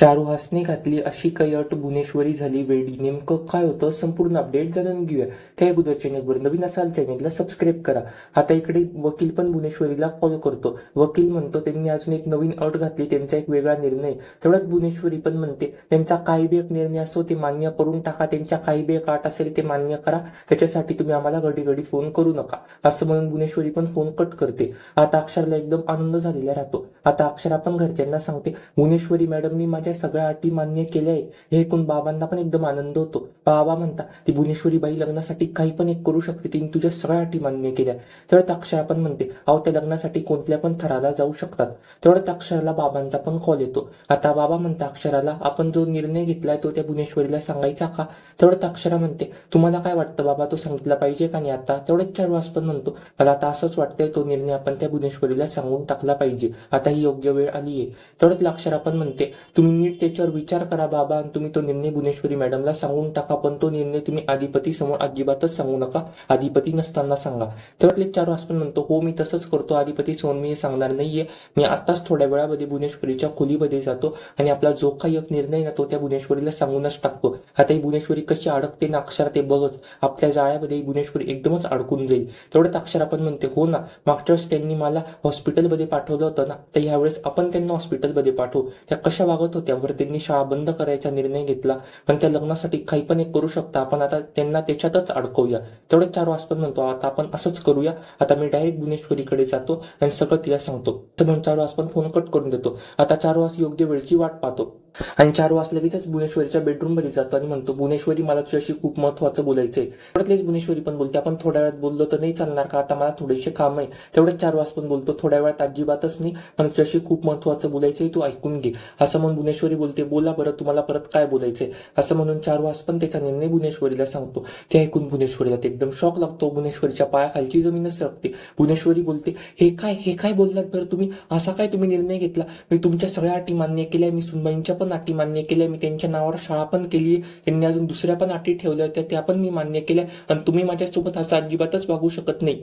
शाहरुहासने घातली अशी काही अट भुवनेश्वरी झाली वेडी नेमकं काय होतं संपूर्ण अपडेट जाणून घेऊया. त्या अगोदर चॅनलवर नवीन असाल चॅनलला सबस्क्राईब करा. आता इकडे वकील पण भुवनेश्वरीला कॉल करतो. वकील म्हणतो त्यांनी अजून एक नवीन अट घातली त्यांचा एक वेगळा निर्णय. तेवढ्यात भुवनेश्वरी पण म्हणते त्यांचा काही बी एक निर्णय असतो ते मान्य करून टाका. त्यांच्या काही बी एक अट असेल ते मान्य करा. त्याच्यासाठी तुम्ही आम्हाला घडी घडी फोन करू नका. असं म्हणून भुवनेश्वरी पण फोन कट करते. आता अक्षरला एकदम आनंद झालेला राहतो. आता अक्षर आपण घरच्यांना सांगते भुवनेश्वरी मॅडमनी माझ्या सगळ्या अटी मान्य केल्या आहे हे ऐकून बाबांना पण एकदम आनंद होतो. बाबा म्हणता ती भुवनेश्वरी बाई लग्नासाठी काही पण एक करू शकते तिने तुझ्या सगळ्या अटी मान्य केल्या. तेवढ्यात अक्षरा पण म्हणते अहो त्या लग्नासाठी कोणत्या पण थराला जाऊ शकतात. तेवढ्यात अक्षराला बाबांचा पण कॉल येतो. आता बाबा म्हणता अक्षराला आपण जो निर्णय घेतलाय तो त्या भुवनेश्वरीला सांगायचा का? तेवढ्यात अक्षरा म्हणते तुम्हाला काय वाटतं बाबा तो सांगितला पाहिजे का नाही आता? तेवढ्यात चारुवास पण म्हणतो मला आता असंच वाटतंय तो निर्णय आपण त्या भुवनेश्वरीला सांगून टाकला पाहिजे. आता ही योग्य वेळ आली आहे तेवढ्यात अक्षरा पण म्हणते तुम्ही नीट त्याच्यावर विचार करा बाबा आणि तुम्ही तो निर्णय भुवनेश्वरी मॅडमला सांगून टाका पण तो निर्णय तुम्ही अधिपती समोर अजिबातच सांगू नका. अधिपती नसताना सांगा. तेवढ्यातले चार वाजता म्हणतो हो मी तसंच करतो. अधिपती समोर मी हे सांगणार नाहीये. मी आताच थोड्या वेळामध्ये भुवनेश्वरीच्या खोलीमध्ये जातो आणि आपला जो काही एक निर्णय ना तो त्या भुवनेश्वरीला सांगूनच टाकतो. आता ही भुवनेश्वरी कशी अडकते ना अक्षर ते बघच. आपल्या जाळ्यामध्ये ही भुवनेश्वरी एकदमच अडकून जाईल. तेवढ्यात अक्षर आपण म्हणते हो ना मागच्या वेळेस त्यांनी मला हॉस्पिटलमध्ये पाठवलं होतं ना तर यावेळेस आपण त्यांना हॉस्पिटलमध्ये पाठवू. त्या कशा वागत होत्या वर त्यांनी शाळा बंद करायचा निर्णय घेतला. पण त्या लग्नासाठी काही पण एक करू शकता. आपण आता त्यांना त्याच्यातच अडकवूया. तेवढे चार वाजता म्हणतो आता आपण असंच करूया. आता मी डायरेक्ट भुवनेश्वरीकडे जातो आणि सगळं तिला सांगतो. म्हणून चार वाजता फोन कट करून देतो. आता चार वाज योग्य वेळची वाट पाहतो. आणि चार वाज लगेचच भुवनेश्वरीच्या बेडरूममध्ये जातो आणि म्हणतो भुवनेश्वरी मला तुझ्याशी खूप महत्वाचं बोलायचंय. तेवढ्यातलेच भुवनेश्वरी पण बोलते आपण थोड्या वेळात बोललो तर नाही चालणार का? आता मला थोडेसे काम आहे. तेवढ्याच चार वाज पण बोलतो थोड्या वेळात अजिबातच नाही मला तुझ्याशी खूप महत्वाचं बोलायचंय तू ऐकून घे. असं म्हणून भुवनेश्वरी बोलते बोला बरं तुम्हाला परत काय बोलायचंय? असं म्हणून चार वाज पण त्याचा निर्णय भुवनेश्वरीला सांगतो. ते ऐकून भुवनेश्वरीला ते एकदम शॉक लागतो भुवनेश्वरीच्या पायाखालची जमीनच सरकते. भुवनेश्वरी बोलते हे काय हे काय बोललात बरं तुम्ही? असा काय तुम्ही निर्णय घेतला? मी तुमच्या सगळ्या अटी मान्य केल्या मी सुनबाईंच्या पण अटी मान्य केल्या मी त्यांच्या नावावर शाळा पण केली त्यांनी अजून दुसऱ्या पण अटी ठेवल्या होत्या त्या पण मी मान्य केल्या आणि तुम्ही माझ्यासोबत असं अजिबातच वागू शकत नाही.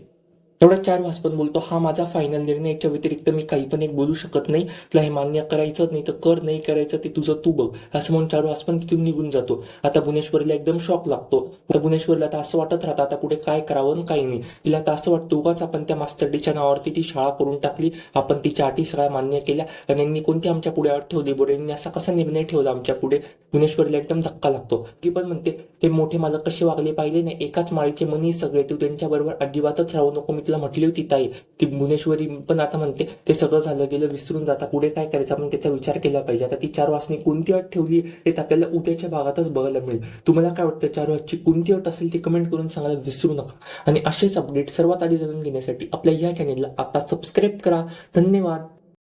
एवढा चार वाजपत बोलतो हा माझा फायनल निर्णय याच्या व्यतिरिक्त मी काही पण एक बोलू शकत नाही. तुला हे मान्य करायचं नाही तर कर नाही करायचं ते तुझं तू बघ. असं म्हणून चार वाजपन तिथून निघून जातो. आता भुवनेश्वरीला एकदम शॉक लागतो. तर भुवनेश्वरला आता असं वाटत राहतं आता पुढे काय करावं आणि काही नाही. तिला आता असं वाटतं उगाच आपण त्या मास्तरडीच्या नावावरती ती शाळा करून टाकली आपण तिच्या अटी सगळ्या मान्य केल्या आणि यांनी कोणती आमच्या पुढे अट ठेवली? बरं यांनी असा कसा निर्णय ठेवला आमच्या पुढे? भुवनेश्वरीला एकदम धक्का लागतो. की पण म्हणते ते मोठे मालक कसे वागले पाहिले? नाही एकाच माळीचे मनी सगळे तू त्यांच्याबरोबर अजिबातच राहू नको मी तुला म्हटली होती ताई ती भुवनेश्वरी पण आता म्हणते ते सगळं झालं गेलं विसरून जाता पुढे काय करायचं? आपण त्याचा विचार केला पाहिजे. आता ती चार वासनी कोणती अट ठेवली हे तर आपल्याला उद्याच्या भागातच बघायला मिळेल. तुम्हाला काय वाटतं चार वाजची कोणती अट असेल ते कमेंट करून सांगायला विसरू नका. आणि असेच अपडेट सर्वात आधी जाणून घेण्यासाठी आपल्या या चॅनेलला आता सबस्क्राईब करा. धन्यवाद.